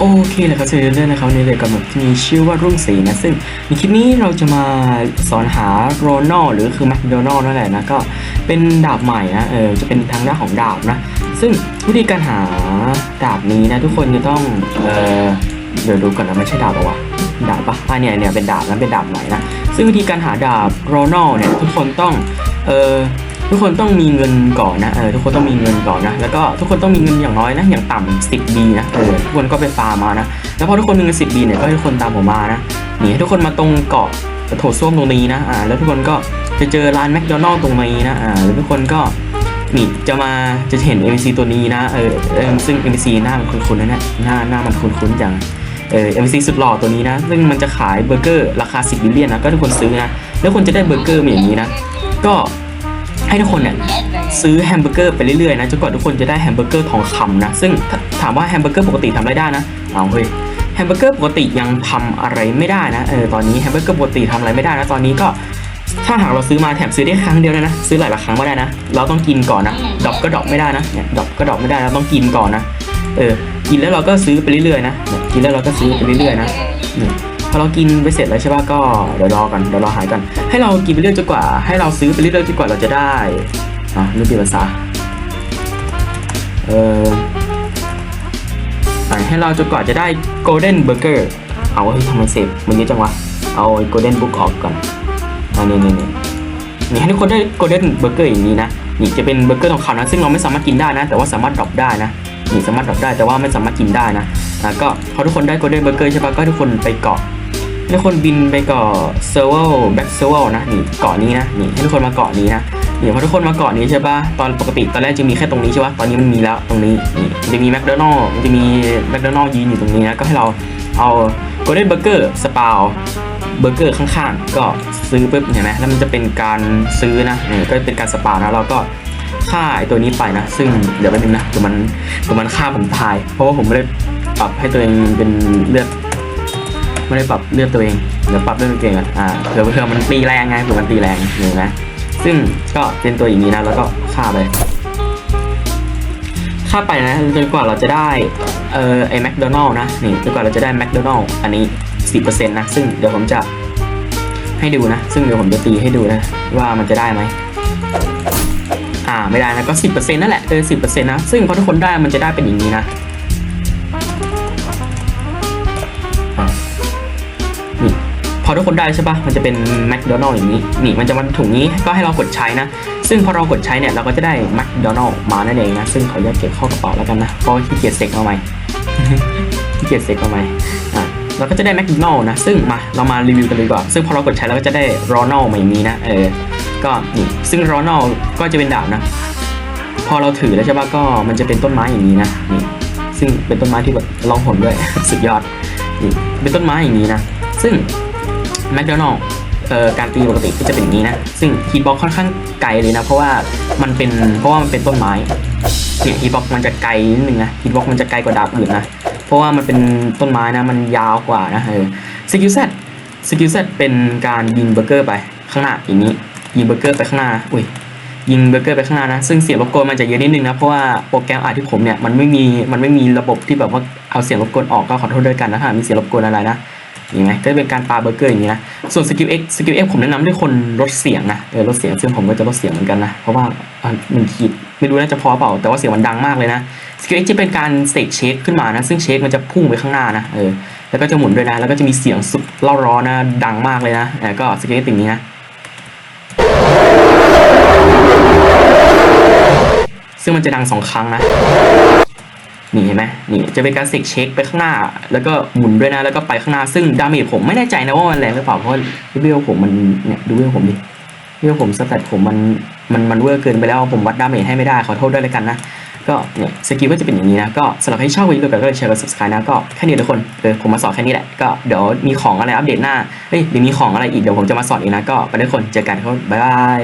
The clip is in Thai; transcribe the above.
โอเคเลยครับสวัสดีเรื่อยๆนะครับวันนี้เลยกับแบบที่มีชื่อว่ารุ่งศรีนะซึ่งในคลิปนี้เราจะมาสอนหาโรนัลหรือคือแมคโดนัลนั่นแหละนะก็เป็นดาบใหม่นะเออจะเป็นทางด้านของดาบนะซึ่งวิธีการหาดาบนี้นะทุกคนจะต้องเออเดี๋ยวดูก่อนนะไม่ใช่ดาบหรอวะดาบปะอะเนี่ยเนี่ยเป็นดาบนะเป็นดาบใหม่นะซึ่งวิธีการหาดาบโรนัลเนี่ยทุกคนต้องเออ ทุกคนต้องมีเงินก่อนนะเออทุกคนต้องมีเงินก่อนนะแล้วก็ทุกคนต้องมีเงินอย่างน้อยนะอย่างต่ำ10 B นะเออทุกคนก็ไปฟาร์มมานะแล้วพอทุกคนมีเงิน10 B เนี่ยก็ให้ทุกคนตามผมมานะนี่ให้ทุกคนมาตรงเกาะโถส้วมตรงนี้นะอ่าแล้วทุกคนก็จะเจอร้านแมคโดนัลล์ตรงนี้นะอ่าแล้วทุกคนก็นี่จะมาจะเห็น NPC ตัวนี้นะเออเออซึ่ง NPC หน้ามันคุ้นๆนะเนี่ยหน้าหน้ามันคุ้นๆจังเออ NPC สุดหล่อตัวนี้นะ ซึ่งมันจะขายเบอร์เกอร์ราคา 10บิลเลียนนะก็ทุกคนซื้อนะแล้วคนจะได้เบอร์เกอร์มาอย่างนี้นะ ก็ ให้ทุกคนเนี่ยซื้อแฮมเบอร์เกอร์ไปเรื่อยๆนะจนกว่าทุกคนจะได้แฮมเบอร์เกอร์ทองคำนะซึ่งถามว่าแฮมเบอร์เกอร์ปกติทำอะไรได้นะเอาเฮ้ยแฮมเบอร์เกอร์ปกติยังทำอะไรไม่ได้นะเออตอนนี้แฮมเบอร์เกอร์ปกติทำอะไรไม่ได้นะตอนนี้ก็ถ้าหากเราซื้อมาแถมซื้อได้ครั้งเดียวนะนะ ซื้อหลายๆครั้งไม่ได้นะ เราต้องกินก่อนนะดรอปก็ดรอปไม่ได้นะเนี่ยดรอปก็ดรอปไม่ได้เราต้องกินก่อนนะเออกินแล้วเราก็ซื้อไปเรื่อยๆนะกินแล้วเราก็ซื้อไปเรื่อยๆนะ พอเรากินไปเสร็จแล้วใช่ป่ะก็เดี๋ยวรอกันเดี๋ยวรอหายกัน ให้เรากินไปเรื่อยจนกว่า ให้เราซื้อไปเรื่อยจนกว่าเราจะได้อะเรื่องเปลี่ยนภาษาเอออ่ให้เราจนกว่าจะได้ golden burger เกอาเฮ้ยทำไมเสพมันเยอะจังวะเอา golden book ออกก่อนอ่านี่นี่นี่นี่ให้ทุกคนได้ golden burger อร์อย่างนี้นะนี่จะเป็นเบอร์เกอร์ทองคำนะซึ่งเราไม่สามารถกินได้นะ แต่ว่าสามารถดรอปได้นะนี่สามารถดรอปได้แต่ว่าไม่สามารถกินได้นะอะก็พอทุกคนได้ golden burger ใช่ปะก็ทุกคนไปเกาะ ทุกคนบินไปเกาะเซอร์เวลแบ็กเซอร์เวลนะนี่เกาะนี้นะนี่ให้ทุกคนมาเกาะนี้นะเดี๋ยวพอทุกคนมาเกาะนี้ใช่ปะตอนปกติตอนแรกจะมีแค่ตรงนี้ใช่ปะตอนนี้มันมีแล้วตรงนี้นี่จะมีแมคโดนัลล์จะมีแมคโดนัลล์ยืนอยู่ตรงนี้นะก็ให้เราเอาโกลเด้นเบอร์เกอร์สปาวเบอร์เกอร์ข้างๆ ก็ซื้อปุ๊บเห็นไหมแล้วมันจะเป็นการซื้อนะนี่ก็เป็นการสปาวนะเราก็ฆ่าไอตัวนี้ไปนะ ซึ่งเดี๋ยวแป๊บนึงนะเดี๋ยวมันเดี๋ยวมันฆ่าผมตาย เพราะว่าผมไม่ได้ปรับให้ตัวเองเป็นเลือด ไม่ได้ปรับเลือดตัวเองเดี๋ยวปรับเลือดตัวเองก่อนอ่าเผื่อเผื่อมันตีแรงไงเผื่อมันตีแรงเห็นไหมซึ่งก็เป็นตัวอย่างนี้นะแล้วก็ฆ่าไปฆ่าไปนะจนกว่าเราจะได้เอ่อไอแมคโดนัลล์นะนี่จนกว่าเราจะได้แมคโดนัลล์อันนี้10%นต์นะซึ่งเดี๋ยวผมจะให้ดูนะ ซึ่งเดี๋ยวผมจะตีให้ดูนะ ว่ามันจะได้ไหมอ่าไม่ได้นะก็10%นั่นแหละเออ10%นะซึ่งพอทุกคนได้มันจะได้เป็นอย่างนี้นะ ทุกคนได้ใช่ปะมันจะเป็นแมคโดนัลล์อย่างนี้ นี่มันจะมาถุงนี้ก็ให้เรากดใช้นะ ซึ่งพอเรากดใช้เนี่ยเราก็จะได้แมคโดนัลล์มานั่นเองนะ ซึ่งขออนุญาตเก็บเข้ากระเป๋าแล้วกันนะ เพราะขี้เกียจเสกมาใหม่ขี้เกียจเสกมาใหม่อะเราก็จะได้แมคโดนัลล์นะ ซึ่งมาเรามารีวิวกันเลยดีกว่า ซึ่งพอเรากดใช้เราก็จะได้โรนัลล์มาอย่างนี้นะ เออ ก็นี่ซึ่งโรนัลล์ก็จะเป็นดาบนะ พอเราถือแล้วใช่ปะก็มันจะเป็นต้นไม้อย่างนี้นะ นี่ ซึ่งเป็นต้นไม้ที่แบบลองหนด้วย สุดยอด นี่ เป็นต้นไม้อย่างนี้นะ ซึ่ง แมคโดนัลล์เอ่อการตีปกติก็จะเป็นอย่างนี้นะ ซึ่งฮีบ็อกค่อนข้างไกลเลยนะ เพราะว่ามันเป็นเพราะว่ามันเป็นต้นไม้เนี่ยฮีบ็อกมันจะไกลนิดนึงนะฮีบ็อกมันจะไกลกว่าดาบอื่นนะเพราะว่ามันเป็นต้นไม้นะมันยาวกว่านะเออสกิลเซตสกิลเซตเป็นการยิงเบอร์เกอร์ไปข้างหน้าอย่างนี้ยิงเบอร์เกอร์ไปข้างหน้าอุ้ยยิงเบอร์เกอร์ไปข้างหน้านะ ซึ่งเสียงรบกวนมันจะเยอะนิดนึงนะ เพราะว่าโปรแกรมอาที่ผมเนี่ยมันไม่มีมันไม่มีระบบที่แบบว่าเอาเสียงรบกวนออกก็ขอโทษด้วยกันนะถ้ามีเสียงรบกวนอะไรนะ อย่างไงก็จะเป็นการปาเบอร์เกอร์อย่างนี้นะ ส่วนสกิล X สกิล X ผมแนะนำให้คนลดเสียงนะเออลดเสียงซึ่งผมก็จะลดเสียงเหมือนกันนะ เพราะว่าอะหนึ่งขีดไม่รู้น่าจะพอเปล่า แต่ว่าเสียงมันดังมากเลยนะสกิล X จะเป็นการเสกเชคขึ้นมานะ ซึ่งเชคมันจะพุ่งไปข้างหน้านะเออแล้วก็จะหมุนด้วยนะ แล้วก็จะมีเสียงสุดเล่าร้อนนะดังมากเลยนะเออก็สกิล X อย่างนี้นะซึ่งมันจะดังสองครั้งนะ นี่เห็นไหมนี่จะเป็นการเสกเช็คไปข้างหน้า แล้วก็หมุนด้วยนะ แล้วก็ไปข้างหน้า ซึ่งดาเมจผมไม่แน่ใจนะว่ามันแรงหรือเปล่า เพราะว่าเวลผมมันเนี่ยดูเวลผมดิเวลผมสแตทผมมันมันมันเวอร์เกินไปแล้ว ผมวัดดาเมจให้ไม่ได้ ขอโทษด้วยเลยกันนะ ก็เนี่ยสกิลก็จะเป็นอย่างนี้นะ ก็สำหรับให้ชอบวิดีโอกันก็เลยแชร์กับ subscribe นะ ก็แค่นี้ทุกคน เออผมมาสอนแค่นี้แหละ ก็เดี๋ยวมีของอะไรอัปเดตหน้า เฮ้ยเดี๋ยวมีของอะไรอีก เดี๋ยวผมจะมาสอนอีกนะ ก็ไปทุกคน เจอกันครับบ๊ายบาย